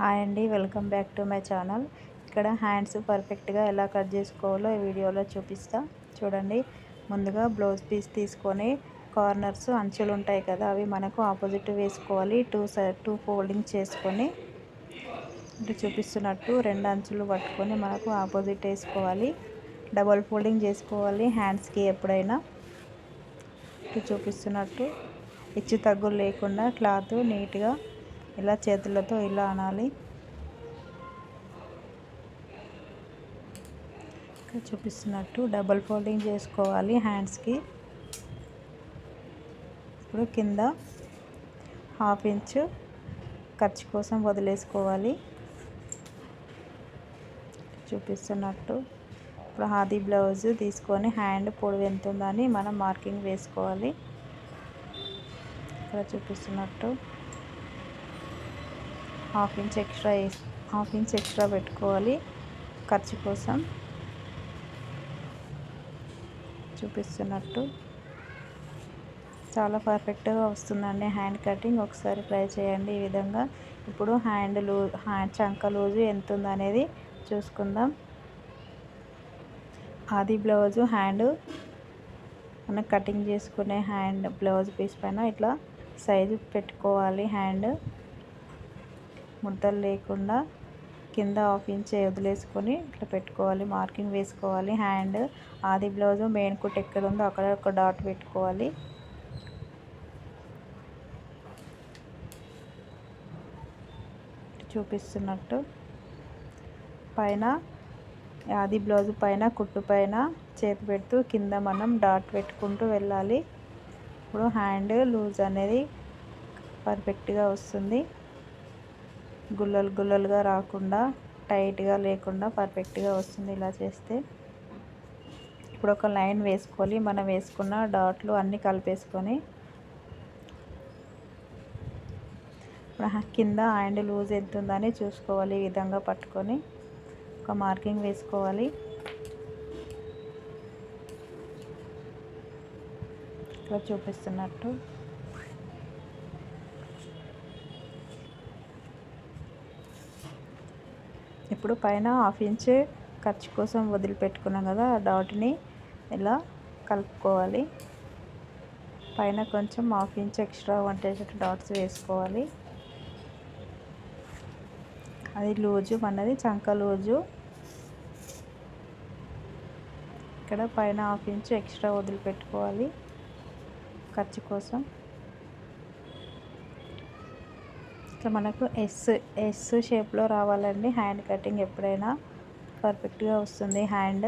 Hi అండి welcome back to my channel. ఇక్కడ hands పర్ఫెక్ట్గా ఎలా కట్ చేసుకోవాలో ఈ వీడియోలో చూపిస్తా. చూడండి ముందుగా బ్లౌజ్ పీస్ తీసుకొని కార్నర్స్ అంచులు ఉంటాయి కదా అవి మనకు ఆపోజిట్ వేసుకోవాలి. టూ టూ ఫోల్డింగ్ చేసుకొని ఇటు చూపిస్తున్నట్టు రెండు అంచులు పట్టుకొని మనకు ఆపోజిట్ వేసుకోవాలి. డబల్ ఫోల్డింగ్ చేసుకోవాలి హ్యాండ్స్కి ఎప్పుడైనా. ఇటు చూపిస్తున్నట్టు హెచ్చు తగ్గులు లేకుండా క్లాత్ నీట్గా ఇలా చేతులతో ఇలా అనాలి. ఇక్కడ చూపిస్తున్నట్టు డబల్ ఫోల్డింగ్ చేసుకోవాలి హ్యాండ్స్కి. ఇప్పుడు కింద హాఫ్ ఇంచు ఖర్చు కోసం వదిలేసుకోవాలి. చూపిస్తున్నట్టు ఇప్పుడు హాదీ బ్లౌజ్ తీసుకొని హ్యాండ్ పొడవు ఎంత ఉందని మనం మార్కింగ్ వేసుకోవాలి. ఇక్కడ చూపిస్తున్నట్టు half inch extra half inch extra పెట్టుకోవాలి ఖర్చు కోసం. చూపిస్తున్నట్టు. చాలా పర్ఫెక్ట్గా వస్తుందండి హ్యాండ్ కటింగ్. ఒకసారి ట్రై చేయండి ఈ విధంగా. ఇప్పుడు హ్యాండ్ లూ హ్యాండ్ చంక లూజు ఎంత ఉందనేది చూసుకుందాం. అది బ్లౌజు హ్యాండ్ మనం కటింగ్ చేసుకునే హ్యాండ్ బ్లౌజ్ పీస్ పైన ఇట్లా సైజు పెట్టుకోవాలి హ్యాండ్. ముద్దలు లేకుండా కింద హాఫ్ ఇంచ్ వదిలేసుకొని ఇట్లా పెట్టుకోవాలి. మార్కింగ్ వేసుకోవాలి. హ్యాండ్ ఆది బ్లౌజ్ మెయిన్ కుట్ ఎక్కడ ఉందో అక్కడ ఒక డాట్ పెట్టుకోవాలి. చూపిస్తున్నట్టు పైన ఆది బ్లౌజ్ పైన కుట్టు పైన చేతి పెడుతూ కింద మనం డాట్ పెట్టుకుంటూ వెళ్ళాలి. ఇప్పుడు హ్యాండ్ లూజ్ అనేది పర్ఫెక్ట్గా వస్తుంది. గుల్లలు గుల్లలుగా రాకుండా టైట్గా లేకుండా పర్ఫెక్ట్గా వస్తుంది ఇలా చేస్తే. ఇప్పుడు ఒక లైన్ వేసుకోవాలి. మనం వేసుకున్న డాట్లు అన్నీ కలిపేసుకొని ఇప్పుడు కింద హ్యాండ్ లూజ్ ఎంత ఉందని చూసుకోవాలి. ఈ విధంగా పట్టుకొని ఒక మార్కింగ్ వేసుకోవాలి. ఇక్కడ చూపిస్తున్నట్టు. ఇప్పుడు పైన హాఫ్ ఇంచ్ ఖర్చు కోసం వదిలిపెట్టుకున్నాం కదా ఆ డాట్ని ఇలా కలుపుకోవాలి. పైన కొంచెం హాఫ్ ఇంచ్ ఎక్స్ట్రా వంటేటట్టు డాట్స్ వేసుకోవాలి. అది లూజు మనది చంక లూజు. ఇక్కడ పైన హాఫ్ ఇంచ్ ఎక్స్ట్రా వదిలిపెట్టుకోవాలి ఖర్చు కోసం. ఇట్లా మనకు ఎస్ ఎస్ షేప్లో రావాలండి. హ్యాండ్ కటింగ్ ఎప్పుడైనా పర్ఫెక్ట్గా వస్తుంది. హ్యాండ్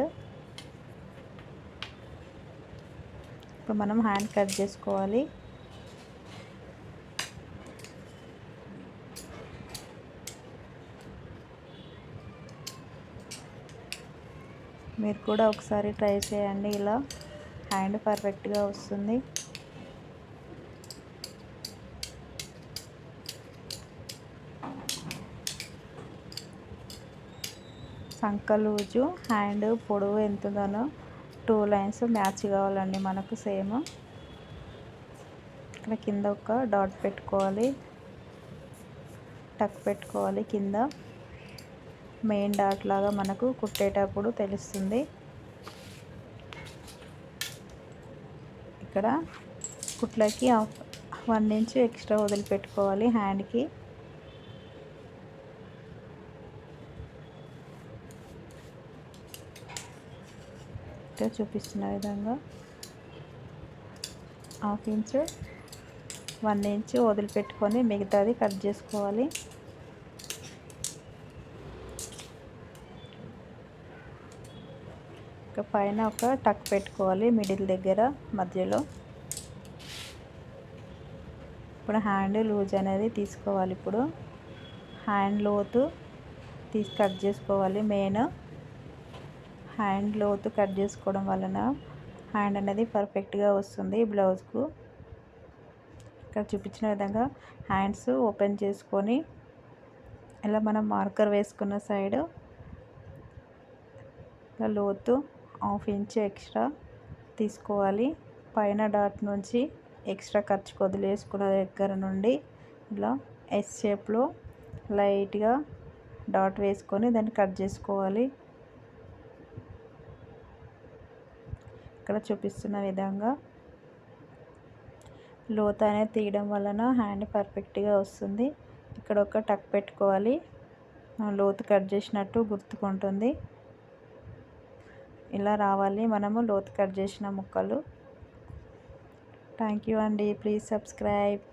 ఇప్పుడు మనం హ్యాండ్ కట్ చేసుకోవాలి. మీరు కూడా ఒకసారి ట్రై చేయండి. ఇలా హ్యాండ్ పర్ఫెక్ట్గా వస్తుంది. సంక లూజు హ్యాండ్ పొడవు ఎంత ఉందనో టూ లైన్స్ మ్యాచ్ కావాలండి మనకు సేమ్. ఇక్కడ కింద ఒక డాట్ పెట్టుకోవాలి. టక్ పెట్టుకోవాలి కింద. మెయిన్ డాట్ లాగా మనకు కుట్టేటప్పుడు తెలుస్తుంది. ఇక్కడ కుట్లకి వన్ ఇంచ్ ఎక్స్ట్రా వదిలిపెట్టుకోవాలి హ్యాండ్కి. ఇక్కడ చూపిస్తున్న విధంగా హాఫ్ ఇంచ్ వన్ ఇంచ్ వదిలిపెట్టుకొని మిగతాది కట్ చేసుకోవాలి. ఇక పైన ఒక టక్ పెట్టుకోవాలి మిడిల్ దగ్గర మధ్యలో. ఇప్పుడు హ్యాండ్ లూజ్ అనేది తీసుకోవాలి ఇప్పుడు. హ్యాండ్ లోతు తీసి కట్ చేసుకోవాలి మెయిన్. హ్యాండ్ లోతు కట్ చేసుకోవడం వలన హ్యాండ్ అనేది పర్ఫెక్ట్గా వస్తుంది బ్లౌజ్కు. ఇక్కడ చూపించిన విధంగా హ్యాండ్స్ ఓపెన్ చేసుకొని ఇలా మనం మార్కర్ వేసుకున్న సైడ్ ఇలా లోతు హాఫ్ ఇంచ్ ఎక్స్ట్రా తీసుకోవాలి. పైన డాట్ నుంచి ఎక్స్ట్రా ఖర్చు వదిలేసుకున్న దగ్గర నుండి ఇలా ఎస్ షేప్లో లైట్గా డాట్ వేసుకొని దాన్ని కట్ చేసుకోవాలి. ఇక్కడ చూపిస్తున్న విధంగా లోత్ అనేది తీయడం వలన హ్యాండ్ పర్ఫెక్ట్గా వస్తుంది. ఇక్కడ ఒక టక్ పెట్టుకోవాలి. లోతు కట్ చేసినట్టు గుర్తుకుంటుంది. ఇలా రావాలి మనము లోతు కట్ చేసిన ముక్కలు. థ్యాంక్ యూ అండి. Please subscribe.